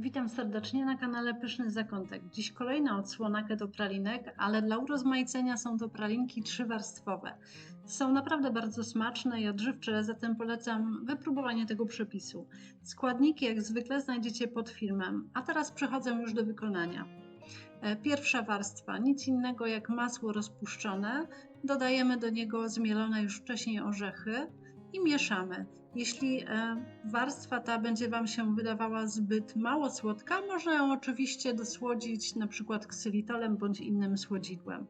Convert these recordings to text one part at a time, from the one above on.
Witam serdecznie na kanale Pyszny Zakątek. Dziś kolejna odsłona keto pralinek, ale dla urozmaicenia są to pralinki trzywarstwowe. Są naprawdę bardzo smaczne i odżywcze, zatem polecam wypróbowanie tego przepisu. Składniki jak zwykle znajdziecie pod filmem, a teraz przechodzę już do wykonania. E, Pierwsza warstwa, nic innego jak masło rozpuszczone. Dodajemy do niego zmielone już wcześniej orzechy i mieszamy. Jeśli e, warstwa ta będzie Wam się wydawała zbyt mało słodka, można ją oczywiście dosłodzić na przykład ksylitolem bądź innym słodzidłem.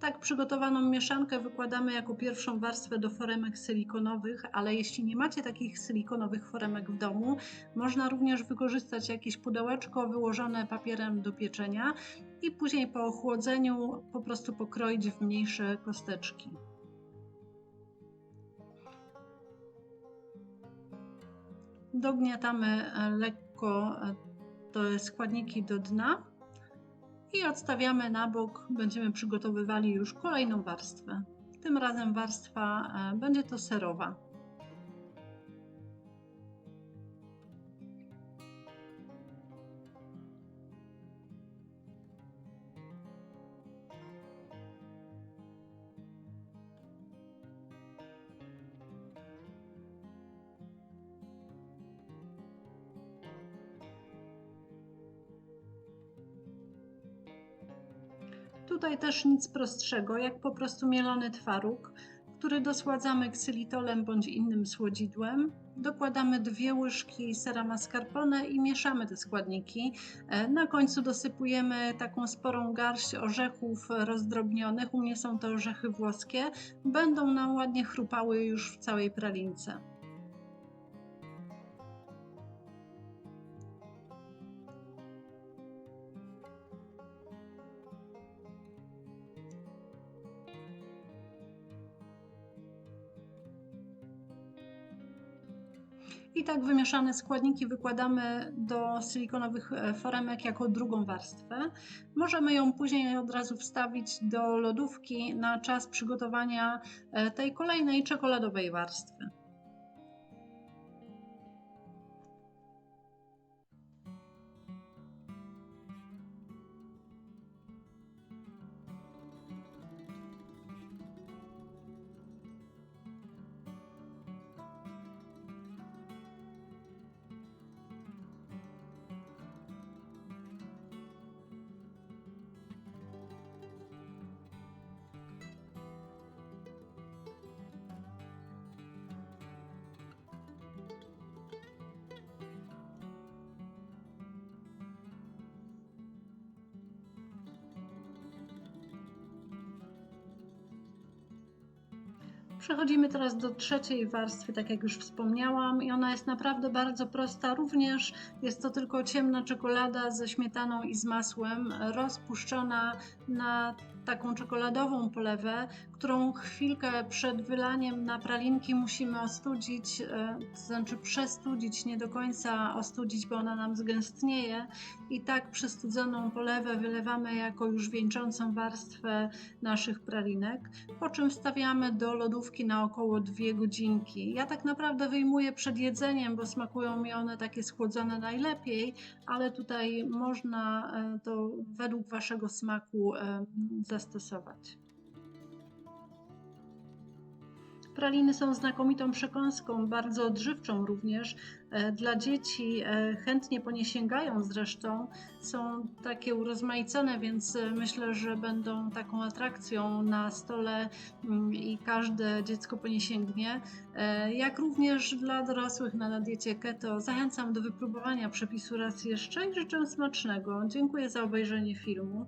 Tak przygotowaną mieszankę wykładamy jako pierwszą warstwę do foremek silikonowych, ale jeśli nie macie takich silikonowych foremek w domu, można również wykorzystać jakieś pudełeczko wyłożone papierem do pieczenia i później po ochłodzeniu po prostu pokroić w mniejsze kosteczki. Dogniatamy lekko te składniki do dna i odstawiamy na bok. Będziemy przygotowywali już kolejną warstwę. Tym razem warstwa e, będzie to serowa. Tutaj też nic prostszego, jak po prostu mielony twaróg, który dosładzamy ksylitolem bądź innym słodzidłem. Dokładamy dwie łyżki sera mascarpone i mieszamy te składniki. E, Na końcu dosypujemy taką sporą garść orzechów rozdrobnionych. U mnie są to orzechy włoskie. Będą nam ładnie chrupały już w całej pralince. I tak wymieszane składniki wykładamy do silikonowych e, foremek jako drugą warstwę. Możemy ją później od razu wstawić do lodówki na czas przygotowania e, tej kolejnej czekoladowej warstwy. Przechodzimy teraz do trzeciej warstwy, tak jak już wspomniałam, i ona jest naprawdę bardzo prosta. Również jest to tylko ciemna czekolada ze śmietaną i z masłem, rozpuszczona na taką czekoladową polewę, którą chwilkę przed wylaniem na pralinki musimy ostudzić, e, to znaczy przestudzić, nie do końca ostudzić, bo ona nam zgęstnieje. I tak przestudzoną polewę wylewamy jako już wieńczącą warstwę naszych pralinek, po czym wstawiamy do lodówki na około 2 godzinki. Ja tak naprawdę wyjmuję przed jedzeniem, bo smakują mi one takie schłodzone najlepiej, ale tutaj można e, to według Waszego smaku e, zastosować. Praliny są znakomitą przekąską, bardzo odżywczą również. E, Dla dzieci e, chętnie po nie sięgają zresztą. Są takie urozmaicone, więc e, myślę, że będą taką atrakcją na stole mm, i każde dziecko po nie sięgnie. Jak również dla dorosłych na diecie keto. Zachęcam do wypróbowania przepisu raz jeszcze i życzę smacznego. Dziękuję za obejrzenie filmu.